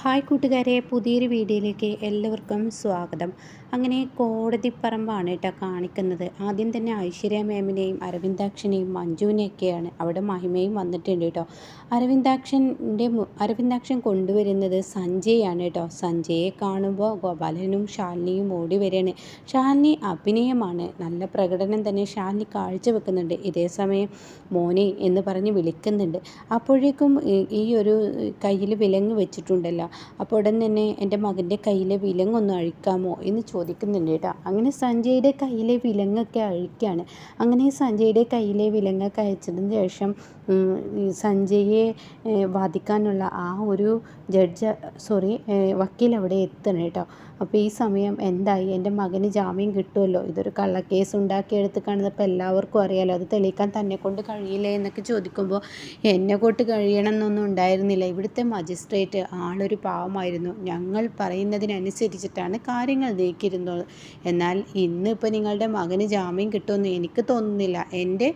Hi കൂട്ടുകാരെ പുതിയൊരു വീഡിയോയിലേക്ക് എല്ലാവർക്കും സ്വാഗതം. അങ്ങനെ കോടതിപ്പറമ്പാണ് കേട്ടോ കാണിക്കുന്നത്. ആദ്യം തന്നെ ഐശ്വര്യ മാമിനെയും അരവിന്ദാക്ഷനെയും മഞ്ജുവിനെയൊക്കെയാണ് അവിടെ മഹിമയും വന്നിട്ടുണ്ട് കേട്ടോ അരവിന്ദാക്ഷന്റെ അരവിന്ദാക്ഷൻ കൊണ്ടുവരുന്നത് സഞ്ജയാണ് കേട്ടോ സഞ്ജയെ കാണുമ്പോൾ ഗോപാലനും ഷാലിനിയും ഓടി വരികയാണ്. ശാലിനി അഭിനയമാണ്. നല്ല പ്രകടനം തന്നെ ശാലിനി കാഴ്ചവെക്കുന്നുണ്ട്. ഇതേ സമയം മോനെ എന്ന് പറഞ്ഞ് വിളിക്കുന്നുണ്ട്. അപ്പോഴേക്കും ഈ ഒരു കയ്യിൽ വിലങ്ങ് വെച്ചിട്ടുണ്ടല്ലോ. അപ്പോൾ ഉടൻ തന്നെ എന്റെ മകന്റെ കയ്യിലെ വിലങ്ങൊന്ന് അഴിക്കാമോ എന്ന് ചോദിക്കുന്നുണ്ട് കേട്ടോ. അങ്ങനെ സഞ്ജയുടെ കയ്യിലെ വിലങ്ങൊക്കെ അഴിക്കുകയാണ് അങ്ങനെ സഞ്ജയുടെ കയ്യിലെ വിലങ്ങൊക്കെ അയച്ചതിന് ശേഷം സഞ്ജയെ വാദിക്കാനുള്ള ആ ഒരു ജഡ്ജ് സോറി വക്കീൽ അവിടെ എത്തണം കേട്ടോ. അപ്പോൾ ഈ സമയം എന്തായി? എന്റെ മകന് ജാമ്യം കിട്ടുമല്ലോ ഇതൊരു കള്ളക്കേസ് ഉണ്ടാക്കിയെടുത്ത് കാണുന്നപ്പോൾ എല്ലാവർക്കും അറിയാലോ. അത് തെളിയിക്കാൻ തന്നെ കൊണ്ട് കഴിയില്ലേ എന്നൊക്കെ ചോദിക്കുമ്പോൾ എന്നെ കൊണ്ട് കഴിയണം എന്നൊന്നും ഉണ്ടായിരുന്നില്ല. ഇവിടുത്തെ മജിസ്ട്രേറ്റ് ആളൊരു പാവമായിരുന്നു. ഞങ്ങൾ പറയുന്നതിനനുസരിച്ചിട്ടാണ് കാര്യങ്ങൾ നീക്കിയിരുന്നത്. എന്നാൽ ഇന്ന് ഇപ്പോൾ നിങ്ങളുടെ മകന് ജാമ്യം കിട്ടുമെന്ന് എനിക്ക് തോന്നുന്നില്ല. എന്റെ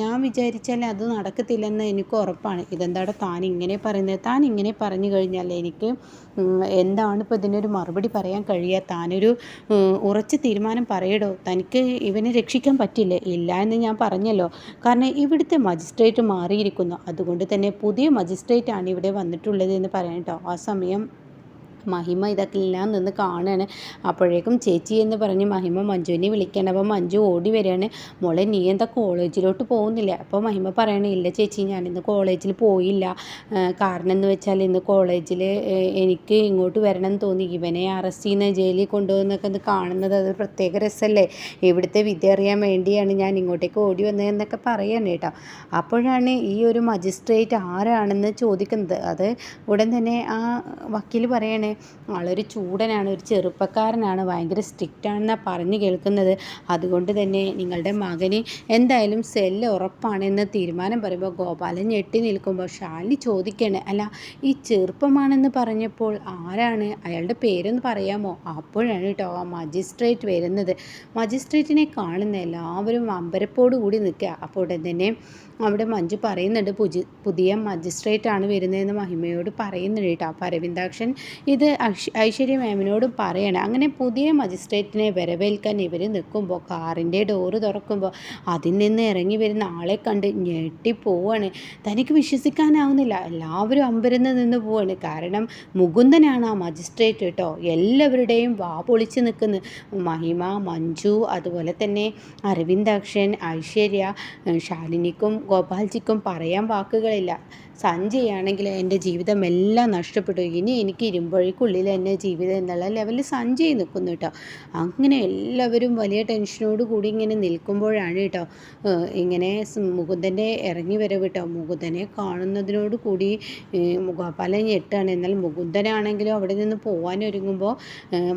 ഞാൻ വിചാരിച്ചാൽ അത് നടക്കത്തില്ലെന്ന് എനിക്ക് ഉറപ്പാണ്. ഇതെന്താണ് താൻ ഇങ്ങനെ പറയുന്നത്? താൻ ഇങ്ങനെ പറഞ്ഞു കഴിഞ്ഞാൽ എനിക്ക് എന്താണ് ഇപ്പോൾ ഇതിനൊരു മറുപടി പറയാൻ കഴിയുക? താനൊരു ഉറച്ച തീരുമാനം പറയടോ? തനിക്ക് ഇവനെ രക്ഷിക്കാൻ പറ്റില്ല? ഇല്ല എന്ന് ഞാൻ പറഞ്ഞല്ലോ. കാരണം ഇവിടുത്തെ മജിസ്ട്രേറ്റ് മാറിയിരിക്കുന്നു. അതുകൊണ്ട് തന്നെ പുതിയ മജിസ്ട്രേറ്റാണ് ഇവിടെ വന്നിട്ടുള്ളത് എന്ന് പറയാം കേട്ടോ ആ സമയം മഹിമ ഇതൊക്കെല്ലാം നിന്ന് കാണുകയാണ് അപ്പോഴേക്കും ചേച്ചി എന്ന് പറഞ്ഞ് മഹിമ മഞ്ജുവിനെ വിളിക്കണം. അപ്പോൾ മഞ്ജു ഓടി വരികയാണ്. മോളെ നീ എന്താ കോളേജിലോട്ട് പോകുന്നില്ല? അപ്പോൾ മഹിമ പറയണേ ഇല്ല ചേച്ചി ഞാനിന്ന് കോളേജിൽ പോയില്ല. കാരണം എന്ന് വെച്ചാൽ ഇന്ന് കോളേജിൽ എനിക്ക് ഇങ്ങോട്ട് വരണം തോന്നി. ഇവനെ അറസ്റ്റ് ചെയ്യുന്ന ജയിലിൽ കൊണ്ടുപോകുന്നൊക്കെ ഒന്ന് കാണുന്നത് അത് പ്രത്യേക രസമല്ലേ? ഇവിടുത്തെ വിദ്യ അറിയാൻ വേണ്ടിയാണ് ഞാൻ ഇങ്ങോട്ടേക്ക് ഓടി വന്നതെന്നൊക്കെ പറയാണ് കേട്ടോ. അപ്പോഴാണ് ഈ ഒരു മജിസ്ട്രേറ്റ് ആരാണെന്ന് ചോദിക്കുന്നത്. അത് ഉടൻ തന്നെ ആ വക്കീൽ പറയണേ ആളൊരു ചൂടനാണ് ഒരു ചെറുപ്പക്കാരനാണ് ഭയങ്കര സ്ട്രിക്റ്റ് ആണെന്നാണ് പറഞ്ഞു കേൾക്കുന്നത്. അതുകൊണ്ട് തന്നെ നിങ്ങളുടെ മകന് എന്തായാലും സെല്ല് ഉറപ്പാണെന്ന് തീരുമാനം പറയുമ്പോൾ ഗോപാലൻ ഞെട്ടി നിൽക്കുമ്പോൾ ഷാലി ചോദിക്കണേ അല്ല ഈ ചെറുപ്പമാണെന്ന് പറഞ്ഞപ്പോൾ ആരാണ്? അയാളുടെ പേരൊന്ന് പറയാമോ? അപ്പോഴാണ് കേട്ടോ ആ മജിസ്ട്രേറ്റ് വരുന്നത്. മജിസ്ട്രേറ്റിനെ കാണുന്ന എല്ലാവരും അമ്പരപ്പോട് കൂടി നിൽക്കുക. അപ്പോൾ ഉടൻ തന്നെ അവിടെ മഞ്ജു പറയുന്നുണ്ട് പുതിയ മജിസ്ട്രേറ്റ് ആണ് വരുന്നതെന്ന് മഹിമയോട് പറയുന്നുണ്ട് കേട്ടോ അപ്പോൾ അരവിന്ദാക്ഷൻ ഇത് ഐശ്വര്യ മാമിനോട് പറയണം. അങ്ങനെ പുതിയ മജിസ്ട്രേറ്റിനെ വരവേൽക്കാൻ ഇവർ നിൽക്കുമ്പോൾ കാറിന്റെ ഡോറ് തുറക്കുമ്പോൾ അതിൽ നിന്ന് ഇറങ്ങി വരുന്ന ആളെ കണ്ട് ഞെട്ടിപ്പോവാണ് തനിക്ക് വിശ്വസിക്കാനാവുന്നില്ല. എല്ലാവരും അമ്പരന്ന് നിന്ന് പോവാണ്. കാരണം മുകുന്ദനാണ് ആ മജിസ്ട്രേറ്റ് കേട്ടോ എല്ലാവരുടെയും വാ പൊളിച്ച് നിൽക്കുന്നത് മഹിമ മഞ്ജു അതുപോലെ തന്നെ അരവിന്ദാക്ഷൻ ഐശ്വര്യ ശാലിനിക്കും ഗോപാൽജിക്കും പറയാൻ വാക്കുകളില്ല. സഞ്ജയാണെങ്കിൽ എന്റെ ജീവിതം എല്ലാം നഷ്ടപ്പെട്ടു ഇനി എനിക്ക് ഇരുമ്പഴിക്കുള്ളിൽ എന്റെ ജീവിതം എന്നുള്ള ലെവലിൽ സഞ്ജയ് നിൽക്കുന്നു കേട്ടോ. അങ്ങനെ എല്ലാവരും വലിയ ടെൻഷനോട് കൂടി ഇങ്ങനെ നിൽക്കുമ്പോഴാണ് കേട്ടോ ഇങ്ങനെ മുകുന്ദന്റെ ഇറങ്ങി വരവ് കേട്ടോ. മുകുന്ദനെ കാണുന്നതിനോട് കൂടി ഗോപാലൻ ഞെട്ടാണ് എന്നാൽ മുകുന്ദനാണെങ്കിലും അവിടെ നിന്ന് പോകാൻ ഒരുങ്ങുമ്പോൾ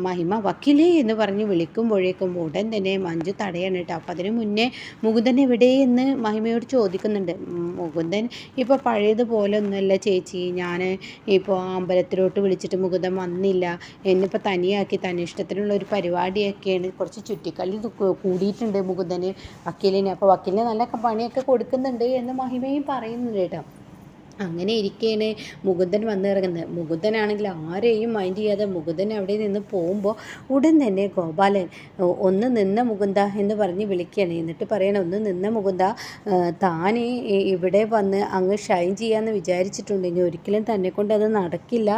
മഹിമ വക്കീലേ എന്ന് പറഞ്ഞ് വിളിക്കുമ്പോഴേക്കും ഉടൻ തന്നെ മഞ്ജു തടയാണ് കേട്ടോ. അപ്പം അതിന് മുന്നേ മുകുന്ദൻ എവിടെയെന്ന് മഹിമയോട് ചോദിക്കുന്നുണ്ട്. മുകുന്ദൻ ഇപ്പോൾ പഴയത് പോലെ ഒന്നുമല്ല ചേച്ചി. ഞാൻ ഇപ്പോൾ അമ്പലത്തിലോട്ട് വിളിച്ചിട്ട് മുകുതം വന്നില്ല. എന്നിപ്പോൾ തനിയാക്കി തനിഷ്ടത്തിനുള്ള ഒരു പരിപാടിയൊക്കെയാണ് കുറച്ച് ചുറ്റിക്കളി കൂടിയിട്ടുണ്ട് മുകുന്ദന് വക്കീലിന്. അപ്പോൾ വക്കീലിന് നല്ല പണിയൊക്കെ കൊടുക്കുന്നുണ്ട് എന്ന് മഹിമയും പറയുന്നുണ്ട് കേട്ടോ. അങ്ങനെ ഇരിക്കുകയാണ് മുകുന്ദൻ വന്നിറങ്ങുന്നത്. മുകുന്ദനാണെങ്കിൽ ആരെയും മൈൻഡ് ചെയ്യാതെ മുകുന്ദൻ അവിടെ നിന്ന് പോകുമ്പോൾ ഉടൻ തന്നെ ഗോപാലൻ ഒന്ന് നിന്ന മുകുന്ദ എന്ന് പറഞ്ഞ് വിളിക്കുകയാണ് എന്നിട്ട് പറയണം ഒന്ന് നിന്ന മുകുന്ദ താൻ ഇവിടെ വന്ന് അങ്ങ് ഷൈൻ ചെയ്യാമെന്ന് വിചാരിച്ചിട്ടുണ്ട്. ഇനി ഒരിക്കലും തന്നെ കൊണ്ട് അത് നടക്കില്ല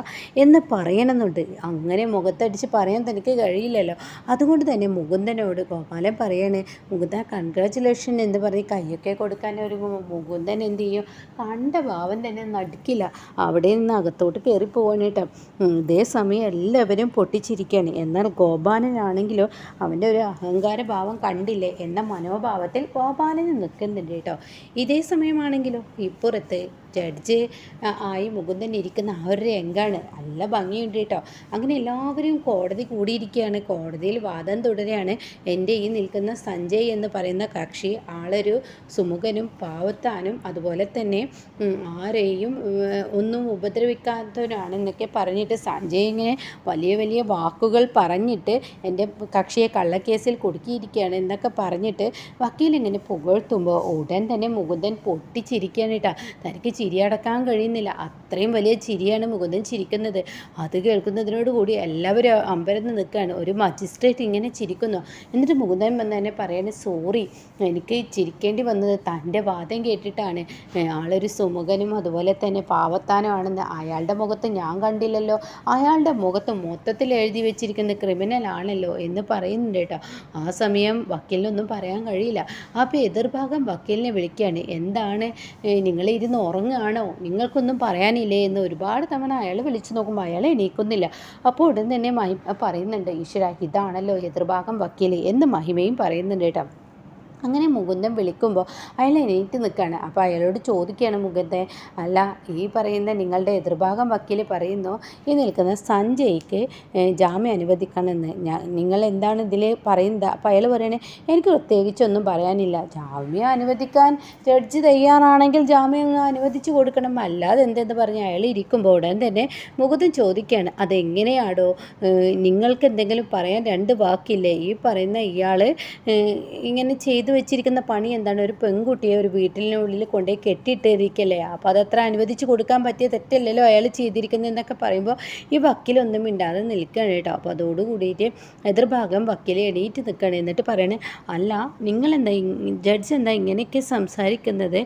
എന്ന് പറയണമെന്നുണ്ട്. അങ്ങനെ മുഖത്തടിച്ച് പറയാൻ തനിക്ക് കഴിയില്ലല്ലോ. അതുകൊണ്ട് തന്നെ മുകുന്ദനോട് ഗോപാലൻ പറയണേ മുകുന്ദ കൺഗ്രാചുലേഷൻ എന്ന് പറഞ്ഞ് കൈയൊക്കെ കൊടുക്കാൻ ഒരു മുകുന്ദൻ എന്ത് ചെയ്യും? കണ്ട ഭാവം തന്നെ നടുക്കില്ല. അവിടെ നിന്ന് അകത്തോട്ട് കയറി പോവാണ് കേട്ടോ. ഇതേ സമയം എല്ലാവരും പൊട്ടിച്ചിരിക്കുകയാണ് എന്നാൽ ഗോപാലനാണെങ്കിലോ അവന്റെ ഒരു അഹങ്കാര ഭാവം കണ്ടില്ലേ? എന്ന മനോഭാവത്തിൽ ഗോപാലന് നിൽക്കുന്നുണ്ട് കേട്ടോ. ഇതേ സമയമാണെങ്കിലോ ഇപ്പുറത്ത് ജഡ്ജ് ആയി മുകുന്ദൻ ഇരിക്കുന്ന ഒരു രംഗമാണ് നല്ല ഭംഗിയുണ്ട് കേട്ടോ. അങ്ങനെ എല്ലാവരും കോടതി കൂടിയിരിക്കുകയാണ്. കോടതിയിൽ വാദം തുടരുകയാണ്. എന്റെ ഈ നിൽക്കുന്ന സഞ്ജയ് എന്ന് പറയുന്ന കക്ഷി ആളൊരു സുമുഖനും പാവത്താനും അതുപോലെ തന്നെ ആരെയും ഒന്നും ഉപദ്രവിക്കാത്തവരാണെന്നൊക്കെ പറഞ്ഞിട്ട് സഞ്ജയ് ഇങ്ങനെ വലിയ വലിയ വാക്കുകൾ പറഞ്ഞിട്ട് എന്റെ കക്ഷിയെ കള്ളക്കേസിൽ കുടുക്കിയിരിക്കുകയാണ് എന്നൊക്കെ പറഞ്ഞിട്ട് വക്കീൽ ഇങ്ങനെ പുകഴ്ത്തുമ്പോൾ ഉടൻ തന്നെ മുകുന്ദൻ പൊട്ടിച്ചിരിക്കുകയാണ് കേട്ടോ. തനിക്ക് ചിരി അടക്കാൻ കഴിയുന്നില്ല. അത്രയും വലിയ ചിരിയാണ് മുകുന്ദൻ ചിരിക്കുന്നത്. അത് കേൾക്കുന്നതിനോട് കൂടി എല്ലാവരും അമ്പരന്ന് നിൽക്കുകയാണ്. ഒരു മജിസ്ട്രേറ്റ് ഇങ്ങനെ ചിരിക്കുന്നു. എന്നിട്ട് മുകുന്ദൻ വന്ന് തന്നെ പറയണേ സോറി എനിക്ക് ചിരിക്കേണ്ടി വന്നത് തന്റെ വാദം കേട്ടിട്ടാണ്. ആളൊരു സുമുഖനും അതുപോലെ തന്നെ പാവത്താനമാണെന്ന് അയാളുടെ മുഖത്ത് ഞാൻ കണ്ടില്ലല്ലോ. അയാളുടെ മുഖത്ത് മൊത്തത്തിൽ എഴുതി വെച്ചിരിക്കുന്ന ക്രിമിനൽ ആണല്ലോ എന്ന് പറയുന്നുണ്ട് കേട്ടോ. ആ സമയം വക്കീലിനൊന്നും പറയാൻ കഴിയില്ല. അപ്പോൾ എതിർഭാഗം വക്കീലിനെ വിളിക്കുകയാണ്. എന്താണ്? നിങ്ങൾ ഇരുന്ന് ഉറങ്ങുകയാണോ? നിങ്ങൾക്കൊന്നും പറയാനില്ലേ എന്ന് ഒരുപാട് തവണ അയാൾ വിളിച്ചു നോക്കുമ്പോൾ അയാൾ എണീക്കുന്നില്ല. അപ്പോൾ ഉടൻ തന്നെ മഹി പറയുന്നുണ്ട് ഈശ്വര ഇതാണല്ലോ എതിർഭാഗം വക്കീൽ എന്ന് മഹിമയും പറയുന്നുണ്ട് കേട്ടോ. അങ്ങനെ മുകുന്ദൻ വിളിക്കുമ്പോൾ അയാൾ എണീറ്റ് നിൽക്കുകയാണ് അപ്പോൾ അയാളോട് ചോദിക്കുകയാണ് മുകുന്ദൻ അല്ല ഈ പറയുന്ന നിങ്ങളുടെ എതിർഭാഗം വക്കീൽ പറയുന്നു ഈ നിൽക്കുന്ന സഞ്ജയ്ക്ക് ജാമ്യം അനുവദിക്കണമെന്ന്. ഞാൻ നിങ്ങൾ എന്താണ് ഇതിൽ പറയുന്നത്? അപ്പോൾ അയാൾ പറയണേ എനിക്ക് പ്രത്യേകിച്ചൊന്നും പറയാനില്ല. ജാമ്യം അനുവദിക്കാൻ ജഡ്ജ് തയ്യാറാണെങ്കിൽ ജാമ്യം അനുവദിച്ചു കൊടുക്കണം. അല്ലാതെ എന്തെന്ന് പറഞ്ഞ് അയാൾ ഇരിക്കുമ്പോൾ ഉടൻ തന്നെ മുകുന്ദൻ ചോദിക്കുകയാണ് അതെങ്ങനെയാടോ? നിങ്ങൾക്ക് എന്തെങ്കിലും പറയാൻ രണ്ട് വാക്കില്ലേ? ഈ പറയുന്ന ഇയാൾ ഇങ്ങനെ ചെയ്ത് ചെയ്തു വെച്ചിരിക്കുന്ന പണി എന്താണ്? ഒരു പെൺകുട്ടിയെ ഒരു വീട്ടിനുള്ളിൽ കൊണ്ടുപോയി കെട്ടിയിട്ടിരിക്കല്ലേ? അപ്പോൾ അതത്ര അനുവദിച്ച് കൊടുക്കാൻ പറ്റിയ തെറ്റല്ലല്ലോ അയാൾ ചെയ്തിരിക്കുന്നതെന്നൊക്കെ പറയുമ്പോൾ ഈ വക്കീലൊന്നും മിണ്ടാതെ നിൽക്കുകയാണ് കേട്ടോ. അപ്പോൾ അതോടുകൂടിയിട്ട് എതിർഭാഗം വക്കീൽ എണീറ്റ് നിൽക്കുകയാണ്. എന്നിട്ട് പറയണേ അല്ല നിങ്ങളെന്താ ജഡ്ജ് എന്താ ഇങ്ങനെയൊക്കെ സംസാരിക്കുന്നത്?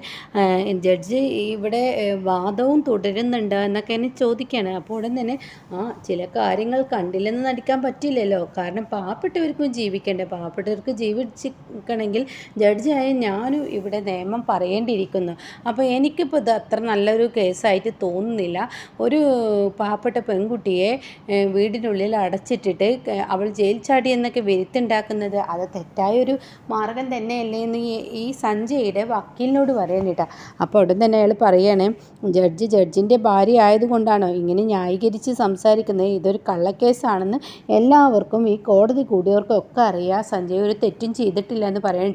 ജഡ്ജ് ഇവിടെ വാദവും തുടരുന്നുണ്ട് എന്നൊക്കെ എന്നെ ചോദിക്കുകയാണ്. അപ്പോൾ ഉടൻ തന്നെ ആ ചില കാര്യങ്ങൾ കണ്ടില്ലെന്ന് നടിക്കാൻ പറ്റില്ലല്ലോ. കാരണം പാവപ്പെട്ടവർക്കും ജീവിക്കണ്ടേ? പാവപ്പെട്ടവർക്ക് ജീവിച്ചിരിക്കണമെങ്കിൽ ജഡ്ജിയായ ഞാനും ഇവിടെ നിയമം പറയേണ്ടിയിരിക്കുന്നു. അപ്പോൾ എനിക്കിപ്പോൾ ഇത് അത്ര നല്ലൊരു കേസായിട്ട് തോന്നുന്നില്ല. ഒരു പാവപ്പെട്ട പെൺകുട്ടിയെ വീടിനുള്ളിൽ അടച്ചിട്ടിട്ട് അവൾ ജയിൽ ചാടി എന്നൊക്കെ വരുത്തുണ്ടാക്കുന്നത് അത് തെറ്റായൊരു മാർഗം തന്നെയല്ലേ എന്ന് ഈ സഞ്ജയുടെ വക്കീലിനോട് പറയാനിട്ടാ അപ്പോൾ ഉടൻ തന്നെ അയാൾ പറയണേ ജഡ്ജി ജഡ്ജിന്റെ ഭാര്യ ആയതുകൊണ്ടാണോ ഇങ്ങനെ ന്യായീകരിച്ച് സംസാരിക്കുന്നത്? ഇതൊരു കള്ളക്കേസാണെന്ന് എല്ലാവർക്കും ഈ കോടതി കൂടിയവർക്കും ഒക്കെ അറിയാം. സഞ്ജയ് ഒരു തെറ്റും ചെയ്തിട്ടില്ല എന്ന് പറയണം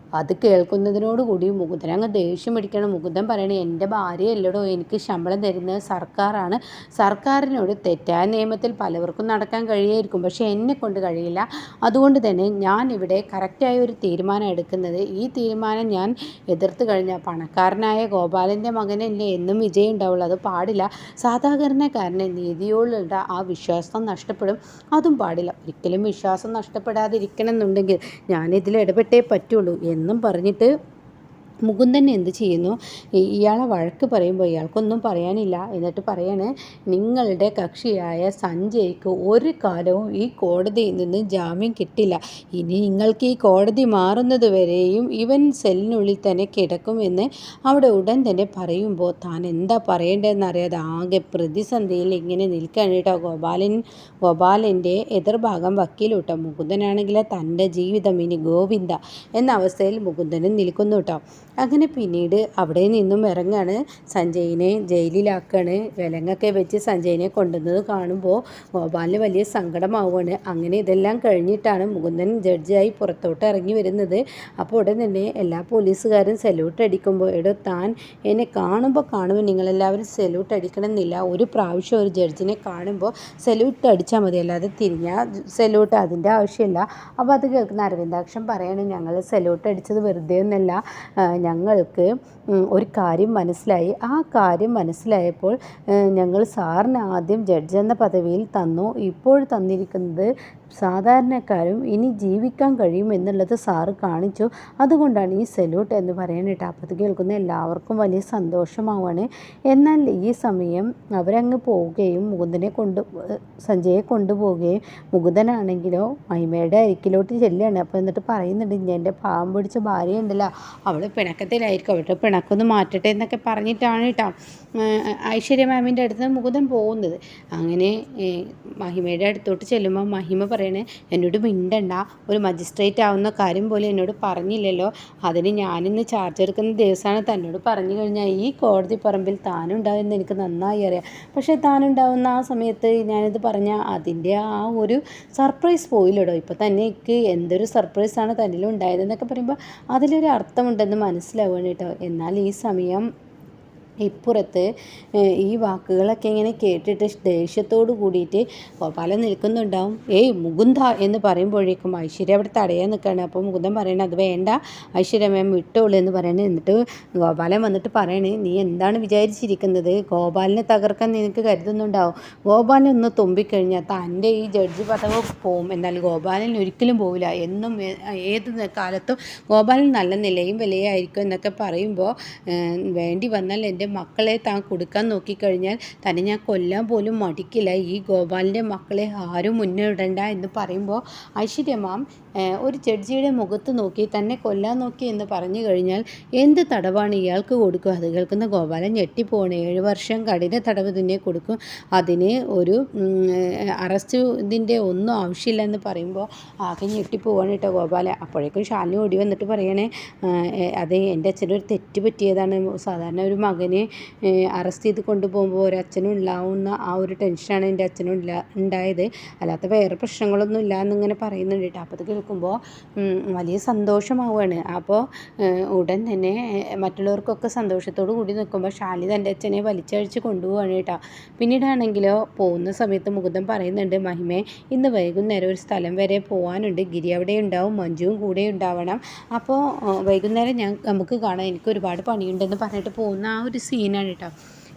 അത് കേൾക്കുന്നതിനോട് കൂടി മുകുന്ദൻ അങ്ങ് ദേഷ്യം പിടിക്കണം. മുകുന്ദൻ പറയണേ എന്റെ ഭാര്യയല്ലടോ എനിക്ക് ശമ്പളം തരുന്നത് സർക്കാരാണ്. സർക്കാരിനോട് തെറ്റായ നിയമത്തിൽ പലവർക്കും നടക്കാൻ കഴിയായിരിക്കും. പക്ഷേ എന്നെ കൊണ്ട് കഴിയില്ല. അതുകൊണ്ട് തന്നെ ഞാൻ ഇവിടെ കറക്റ്റായ ഒരു തീരുമാനം എടുക്കുന്നത്. ഈ തീരുമാനം ഞാൻ എതിർത്ത് കഴിഞ്ഞാൽ പണക്കാരനായ ഗോപാലന്റെ മകനല്ലേ എന്നും വിജയം ഉണ്ടാവുള്ളൂ അത് പാടില്ല. സാധാരണക്കാരനെ നീതിയോടുള്ള ആ വിശ്വാസം നഷ്ടപ്പെടും. അതും പാടില്ല. ഒരിക്കലും വിശ്വാസം നഷ്ടപ്പെടാതിരിക്കണം എന്നുണ്ടെങ്കിൽ ഞാനിതിൽ ഇടപെട്ടേ പറ്റുള്ളൂ എന്നും പറഞ്ഞിട്ട് മുകുന്ദൻ എന്ത് ചെയ്യുന്നു? ഇയാളെ വഴക്ക് പറയുമ്പോൾ ഇയാൾക്കൊന്നും പറയാനില്ല. എന്നിട്ട് പറയാണ് നിങ്ങളുടെ കക്ഷിയായ സഞ്ജയ്ക്ക് ഒരു കാലവും ഈ കോടതിയിൽ നിന്ന് ജാമ്യം കിട്ടില്ല. ഇനി നിങ്ങൾക്ക് ഈ കോടതി മാറുന്നത് വരെയും ഇവൻ സെല്ലിനുള്ളിൽ തന്നെ കിടക്കുമെന്ന് അവിടെ ഉടൻ തന്നെ പറയുമ്പോൾ താൻ എന്താ പറയേണ്ടതെന്ന് അറിയാതെ ആകെ പ്രതിസന്ധിയിൽ ഇങ്ങനെ നിൽക്കാൻ കേട്ടോ ഗോപാലൻ. ഗോപാലന്റെ എതിർഭാഗം വക്കീലൂട്ടോ മുകുന്ദനാണെങ്കിൽ തന്റെ ജീവിതം ഇനി ഗോവിന്ദ എന്ന അവസ്ഥയിൽ മുകുന്ദനും നിൽക്കുന്നു കേട്ടോ. അങ്ങനെ പിന്നീട് അവിടെ നിന്നും ഇറങ്ങാണ്. സഞ്ജയിനെ ജയിലിലാക്കാണ്. വിലങ്ങൊക്കെ വെച്ച് സഞ്ജയിനെ കൊണ്ടുവന്നത് കാണുമ്പോൾ ഗോപാലിന് വലിയ സങ്കടമാവുകയാണ്. അങ്ങനെ ഇതെല്ലാം കഴിഞ്ഞിട്ടാണ് മുകുന്ദൻ ജഡ്ജിയായി പുറത്തോട്ട് ഇറങ്ങി വരുന്നത്. അപ്പോൾ ഉടൻ തന്നെ എല്ലാ പോലീസുകാരും സല്യൂട്ട് അടിക്കുമ്പോൾ എടോ താൻ എന്നെ കാണുമ്പോൾ കാണുമ്പോൾ നിങ്ങളെല്ലാവരും സല്യൂട്ട് അടിക്കണമെന്നില്ല. ഒരു പ്രാവശ്യം ഒരു ജഡ്ജിനെ കാണുമ്പോൾ സല്യൂട്ട് അടിച്ചാൽ മതി. അല്ലാതെ തിരിഞ്ഞാൽ സല്യൂട്ട് അതിന്റെ ആവശ്യമില്ല. അപ്പോൾ അത് കേൾക്കുന്ന അരവിന്ദാക്ഷൻ പറയാണ് ഞങ്ങൾ സല്യൂട്ട് അടിച്ചത് വെറുതെ ഒന്നല്ല. ഞങ്ങൾക്ക് ഒരു കാര്യം മനസ്സിലായി. ആ കാര്യം മനസ്സിലായപ്പോൾ ഞങ്ങൾ സാറിന് ആദ്യം ജഡ്ജ് എന്ന പദവിയിൽ തന്നു. ഇപ്പോൾ തന്നിരിക്കുന്നത് സാധാരണക്കാരും ഇനി ജീവിക്കാൻ കഴിയും എന്നുള്ളത് സാറ് കാണിച്ചു. അതുകൊണ്ടാണ് ഈ സല്യൂട്ട് എന്ന് പറയാനായിട്ട് അപ്പോൾ കേൾക്കുന്ന എല്ലാവർക്കും വലിയ സന്തോഷമാവാണ്. എന്നാൽ ഈ സമയം അവരങ്ങ് പോവുകയും മുകുന്ദനെ കൊണ്ട് സഞ്ജയെ കൊണ്ടുപോവുകയും മുകുന്ദനാണെങ്കിലോ മഹിമയുടെ അരിക്കിലോട്ട് ചെല്ലുകയാണ്. അപ്പോൾ എന്നിട്ട് പറയുന്നുണ്ട് എന്റെ പാവം പിടിച്ച ഭാര്യ ഉണ്ടല്ലോ അവൾ പിണക്കത്തിലായിരിക്കും. അവരുടെ പിണക്കൊന്ന് മാറ്റട്ടെ എന്നൊക്കെ പറഞ്ഞിട്ടാണ് കേട്ടോ. ഐശ്വര്യ മാമിന്റെ അടുത്ത് മുകുതൻ പോകുന്നത്. അങ്ങനെ മഹിമയുടെ അടുത്തോട്ട് ചെല്ലുമ്പോൾ മഹിമ പറയണേ എന്നോട് മിണ്ടണ്ട. ഒരു മജിസ്ട്രേറ്റ് ആവുന്ന കാര്യം പോലും എന്നോട് പറഞ്ഞില്ലല്ലോ. അതിന് ഞാനിന്ന് ചാർജ് എടുക്കുന്ന ദിവസമാണ് തന്നോട് പറഞ്ഞു കഴിഞ്ഞാൽ ഈ കോടതി പറമ്പിൽ താനുണ്ടാവുമെന്ന് എനിക്ക് നന്നായി അറിയാം. പക്ഷേ താനുണ്ടാവുന്ന ആ സമയത്ത് ഞാനിത് പറഞ്ഞാൽ അതിന്റെ ആ ഒരു സർപ്രൈസ് പോയില്ലടോ. ഇപ്പോൾ തന്നെ എനിക്ക് എന്തൊരു സർപ്രൈസാണ് തന്നിലുണ്ടായതെന്നൊക്കെ പറയുമ്പോൾ അതിലൊരു അർത്ഥമുണ്ടെന്ന് മനസ്സിലാവുകയാണ് കേട്ടോ. എന്നാൽ ഈ സമയം ഇപ്പുറത്ത് ഈ വാക്കുകളൊക്കെ ഇങ്ങനെ കേട്ടിട്ട് ദേഷ്യത്തോട് കൂടിയിട്ട് ഗോപാലൻ നിൽക്കുന്നുണ്ടാവും. ഏയ് മുകുന്ദ എന്ന് പറയുമ്പോഴേക്കും ഐശ്വര്യ അവിടെ തടയാൻ നിൽക്കുകയാണ്. അപ്പോൾ മുകുന്ദൻ പറയണത് അത് വേണ്ട ഐശ്വര്യ മാം വിട്ടോളൂ എന്ന് പറയണേ. എന്നിട്ട് ഗോപാലൻ വന്നിട്ട് പറയണേ നീ എന്താണ് വിചാരിച്ചിരിക്കുന്നത്? ഗോപാലിനെ തകർക്കാൻ നിനക്ക് കരുതുന്നുണ്ടാവും. ഗോപാലൻ ഒന്ന് തുമ്പിക്കഴിഞ്ഞാൽ തന്റെ ഈ ജഡ്ജി പദവ് പോവും. എന്നാൽ ഗോപാലൻ ഒരിക്കലും പോവില്ല. എന്നും ഏത് കാലത്തും ഗോപാലൻ നല്ല നിലയും വിലയായിരിക്കും എന്നൊക്കെ പറയുമ്പോൾ വേണ്ടി വന്നാൽ എന്റെ മക്കളെ താൻ കൊടുക്കാൻ നോക്കിക്കഴിഞ്ഞാൽ തന്നെ ഞാൻ കൊല്ലാൻ പോലും മടിക്കില്ല. ഈ ഗോപാലിന്റെ മക്കളെ ആരും മുന്നിടണ്ട എന്ന് പറയുമ്പോൾ ഐശ്വര്യ മാം ഒരു ജഡ്ജിയുടെ മുഖത്ത് നോക്കി തന്നെ കൊല്ലാൻ നോക്കി എന്ന് പറഞ്ഞു കഴിഞ്ഞാൽ എന്ത് തടവാണ് ഇയാൾക്ക് കൊടുക്കുക? അത് കേൾക്കുന്ന ഗോപാലൻ ഞെട്ടിപ്പോണ് ഏഴ് വർഷം കഠിന തടവ് തന്നെ കൊടുക്കും. അതിന് ഒരു അറസ്റ്റ് ഇതിന്റെ ഒന്നും ആവശ്യമില്ല എന്ന് പറയുമ്പോൾ ആകെ ഞെട്ടിപ്പോവാണ് കേട്ടോ ഗോപാല. അപ്പോഴേക്കും ശാലിനി ഓടി വന്നിട്ട് പറയണേ അതെ എന്റെ അച്ഛനൊരു തെറ്റ് പറ്റിയതാണ്. സാധാരണ ഒരു മകനെ അറസ്റ്റ് ചെയ്ത് കൊണ്ടുപോകുമ്പോൾ ഒരു അച്ഛനും ഉണ്ടാവുന്ന ആ ഒരു ടെൻഷനാണ് എന്റെ അച്ഛനും ഉണ്ടായത്. അല്ലാത്ത വേറെ പ്രശ്നങ്ങളൊന്നും ഇല്ല എന്നിങ്ങനെ പറയുന്നുണ്ട് കേട്ടോ. അപ്പോൾ അത് കേൾക്കുമ്പോൾ വലിയ സന്തോഷമാവുകയാണ്. അപ്പോൾ ഉടൻ തന്നെ മറ്റുള്ളവർക്കൊക്കെ സന്തോഷത്തോടു കൂടി നിൽക്കുമ്പോൾ ഷാലി തന്റെ അച്ഛനെ വലിച്ചഴിച്ച് കൊണ്ടുപോവാണ് കേട്ടോ. പിന്നീടാണെങ്കിലോ പോകുന്ന സമയത്ത് മുകുന്ദൻ പറയുന്നുണ്ട് മഹിമേ ഇന്ന് വൈകുന്നേരം ഒരു സ്ഥലം വരെ പോകാനുണ്ട് ഗിരി അവിടെ ഉണ്ടാവും മഞ്ജുവും കൂടെ ഉണ്ടാവണം. അപ്പോൾ വൈകുന്നേരം ഞാൻ നമുക്ക് കാണാം. എനിക്ക് ഒരുപാട് പണിയുണ്ടെന്ന് പറഞ്ഞിട്ട് പോകുന്ന ആ ഒരു സീനാണ് കേട്ടോ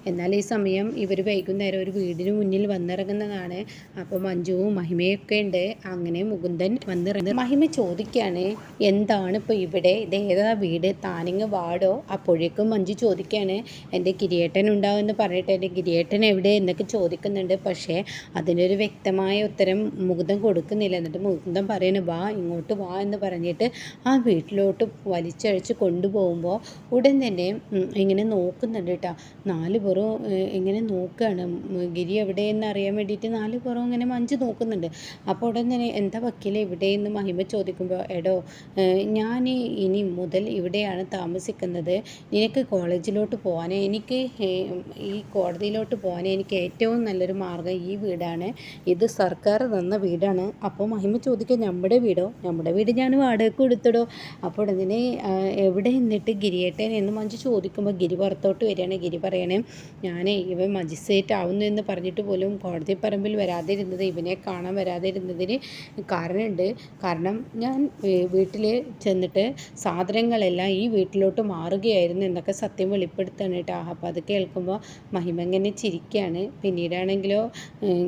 എന്നാൽ ഈ സമയം ഇവർ വൈകുന്നേരം ഒരു വീടിന് മുന്നിൽ വന്നിറങ്ങുന്നതാണ്. അപ്പോൾ മഞ്ജുവും മഹിമയൊക്കെ ഉണ്ട്. അങ്ങനെ മുകുന്ദൻ വന്നിറങ്ങി. മഹിമ ചോദിക്കുകയാണ് എന്താണ് ഇപ്പോൾ ഇവിടെ? ഇത് ഏതാ വീട്? താനിങ്ങ് വാടോ? അപ്പോഴേക്കും മഞ്ജു ചോദിക്കുകയാണ് എന്റെ കിരിയേട്ടൻ ഉണ്ടാവുമെന്ന് പറഞ്ഞിട്ട് എന്റെ കിരിയേട്ടൻ എവിടെ? എന്നൊക്കെ ചോദിക്കുന്നുണ്ട്. പക്ഷേ അതിനൊരു വ്യക്തമായ ഉത്തരം മുകുന്ദൻ കൊടുക്കുന്നില്ല. എന്നിട്ട് മുകുന്ദൻ പറയുന്നു വാ ഇങ്ങോട്ട് വാ എന്ന് പറഞ്ഞിട്ട് ആ വീട്ടിലോട്ട് വലിച്ചഴിച്ച് കൊണ്ടുപോകുമ്പോൾ ഉടൻ തന്നെ ഇങ്ങനെ നോക്കുന്നുണ്ട് കേട്ടോ. നാല് പുറവും ഏഹ്, ഇങ്ങനെ നോക്കുകയാണ് ഗിരി എവിടെയെന്ന് അറിയാൻ വേണ്ടിയിട്ട് നാല് പുറവും ഇങ്ങനെ മഞ്ച് നോക്കുന്നുണ്ട്. അപ്പോൾ ഉടൻ തന്നെ എന്താ വക്കീലെ ഇവിടെയെന്ന് മഹിമ ചോദിക്കുമ്പോൾ എടോ ഞാൻ ഇനി മുതൽ ഇവിടെയാണ് താമസിക്കുന്നത്. നിനക്ക് കോളേജിലോട്ട് പോകാനേ എനിക്ക് ഈ കോടതിയിലോട്ട് പോകാനേ എനിക്ക് ഏറ്റവും നല്ലൊരു മാർഗം ഈ വീടാണ്. ഇത് സർക്കാർ തന്ന വീടാണ്. അപ്പോൾ മഹിമ ചോദിക്കുക നമ്മുടെ വീടോ? നമ്മുടെ വീട് ഞാൻ വാടകയ്ക്ക് കൊടുത്തിടോ? അപ്പോൾ ഉടനെ എവിടെ നിന്നിട്ട് ഗിരിയേട്ടൻ എന്ന് മഞ്ജു ചോദിക്കുമ്പോൾ ഗിരി പുറത്തോട്ട് വരികയാണ്. ഗിരി പറയണേ ഞാൻ ഇവൻ മജിസ്ട്രേറ്റ് ആവുന്നു എന്ന് പറഞ്ഞിട്ട് പോലും കോടതി പറമ്പിൽ വരാതിരുന്നത് ഇവനെ കാണാൻ വരാതിരുന്നതിന് കാരണമുണ്ട്. കാരണം ഞാൻ വീട്ടിൽ ചെന്നിട്ട് സാധനങ്ങളെല്ലാം ഈ വീട്ടിലോട്ട് മാറുകയായിരുന്നു എന്നൊക്കെ സത്യം വെളിപ്പെടുത്താണ് കേട്ടോ. അപ്പോൾ അത് കേൾക്കുമ്പോൾ മഹിമങ്ങനെ ചിരിക്കുകയാണ് പിന്നീടാണെങ്കിലോ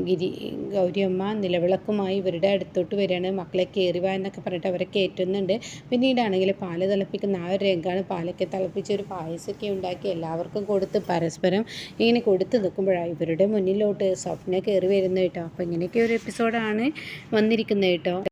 ഗിരി ഗൗരിയമ്മ നിലവിളക്കുമായി ഇവരുടെ അടുത്തോട്ട് വരികയാണ്. മക്കളെ കയറി വാ എന്നൊക്കെ പറഞ്ഞിട്ട് അവരെ കയറ്റുന്നുണ്ട്. പിന്നീടാണെങ്കിൽ പാൽ തിളപ്പിക്കുന്ന ആ ഒരു രംഗമാണ് പാലൊക്കെ തിളപ്പിച്ച് ഒരു പായസമൊക്കെ ഉണ്ടാക്കി എല്ലാവർക്കും കൊടുത്ത് പരസ്പരം ഇങ്ങനെ കൊടുത്ത് നിൽക്കുമ്പോഴാണ് ഇവരുടെ മുന്നിലോട്ട് സ്വപ്ന കയറി വരുന്നത് കേട്ടോ. അപ്പോൾ ഇങ്ങനെയൊക്കെ ഒരു എപ്പിസോഡാണ് വന്നിരിക്കുന്നത് കേട്ടോ.